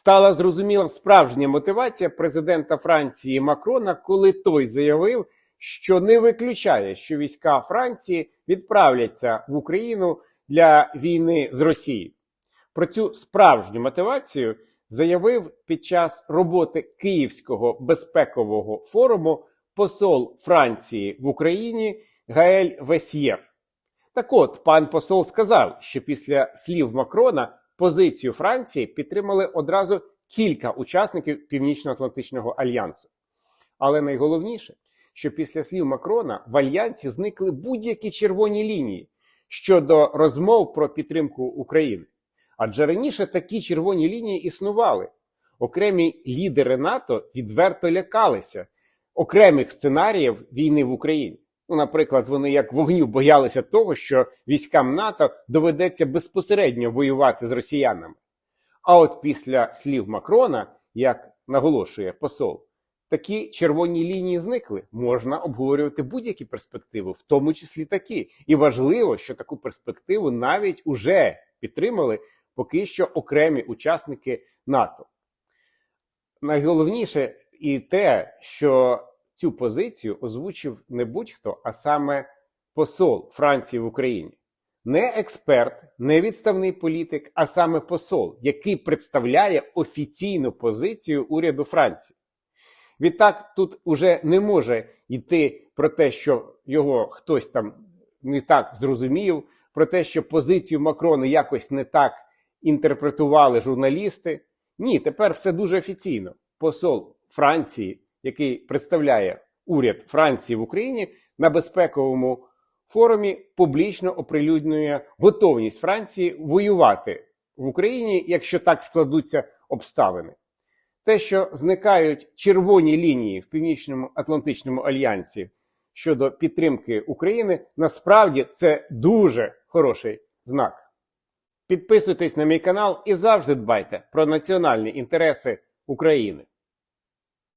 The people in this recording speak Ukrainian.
стала зрозуміла справжня мотивація президента Франції Макрона, коли той заявив, що не виключає, що війська Франції відправляться в Україну для війни з Росією. Про цю справжню мотивацію заявив під час роботи Київського безпекового форуму посол Франції в Україні Гаель Весьєр. Так от, пан посол сказав, що після слів Макрона позицію Франції підтримали одразу кілька учасників Північно-Атлантичного альянсу. Але найголовніше, що після слів Макрона в альянсі зникли будь-які червоні лінії щодо розмов про підтримку України. Адже раніше такі червоні лінії існували. Окремі лідери НАТО відверто лякалися окремих сценаріїв війни в Україні. Ну, наприклад, вони як вогню боялися того, що військам НАТО доведеться безпосередньо воювати з росіянами. А от після слів Макрона, як наголошує посол, такі червоні лінії зникли. Можна обговорювати будь-які перспективи, в тому числі такі. І важливо, що таку перспективу навіть уже підтримали поки що окремі учасники НАТО. Найголовніше і те, що цю позицію озвучив не будь-хто, а саме посол Франції в Україні. Не експерт, не відставний політик, а саме посол, який представляє офіційну позицію уряду Франції. Відтак тут уже не може йти про те, що його хтось там не так зрозумів, про те, що позицію Макрона якось не так інтерпретували журналісти. Ні, тепер все дуже офіційно. Посол Франції, який представляє уряд Франції в Україні, на безпековому форумі публічно оприлюднює готовність Франції воювати в Україні, якщо так складуться обставини. Те, що зникають червоні лінії в Північному Атлантичному альянсі щодо підтримки України, насправді це дуже хороший знак. Підписуйтесь на мій канал і завжди дбайте про національні інтереси України.